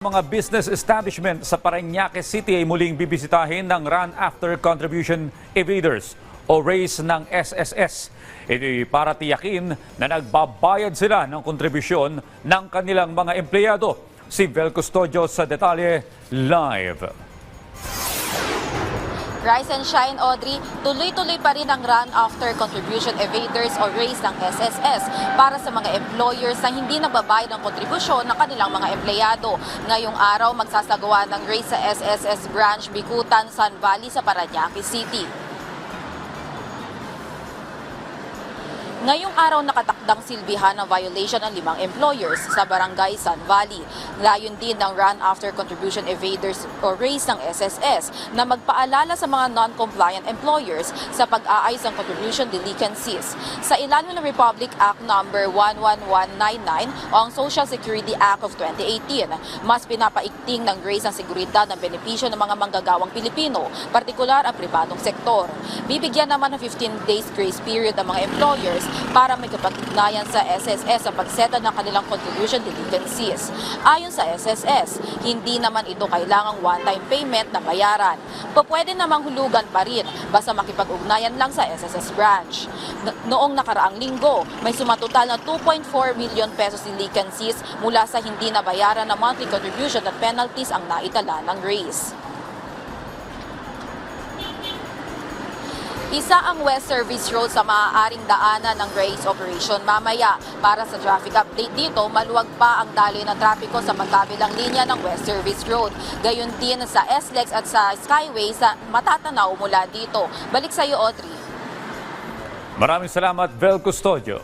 Mga business establishment sa Parañaque City ay muling bibisitahin ng Run After Contribution Evaders o RACE ng SSS. Ito para tiyakin na nagbabayad sila ng kontribusyon ng kanilang mga empleyado. Si Vel Custodio sa detalye live. Rise and Shine, Audrey, tuloy-tuloy pa rin ang run after contribution evaders o raise ng SSS para sa mga employers na hindi nagbabayad ng kontribusyon ng kanilang mga empleyado. Ngayong araw, magsasagawa ng raise sa SSS branch Bikutan, San Valley sa Parañaque City. Ngayong araw nakatakdang silbihan ng violation ng limang employers sa barangay San Valley. Layon din ng Run After Contribution Evaders o RACE ng SSS na magpaalala sa mga non-compliant employers sa pag-aayos ng contribution delinquencies. Sa ilalim ng Republic Act No. 11199 o ang Social Security Act of 2018, mas pinapaikting ng RACE ang seguridad ng benepisyo ng mga manggagawang Pilipino, partikular ang pribadong sektor. Bibigyan naman ng 15 days grace period ang mga employers para may kapag-ugnayan sa SSS sa pagseta ng kanilang contribution delinquencies. Ayon sa SSS, hindi naman ito kailangang one-time payment na bayaran. Pwede namang hulugan pa rin basta makipag-ugnayan lang sa SSS branch. No- Noong nakaraang linggo, may sumatotal na 2.4 million pesos delinquencies mula sa hindi nabayaran na monthly contribution at penalties ang naitala ng RACE. Isa ang West Service Road sa maaaring daanan ng race operation mamaya. Para sa traffic update dito, maluwag pa ang daloy ng trapiko sa magkabilang linya ng West Service Road. Gayon din sa SLEX at sa Skyway sa matatanaw mula dito. Balik sa iyo, Audrey. Maraming salamat, Vel Custodio.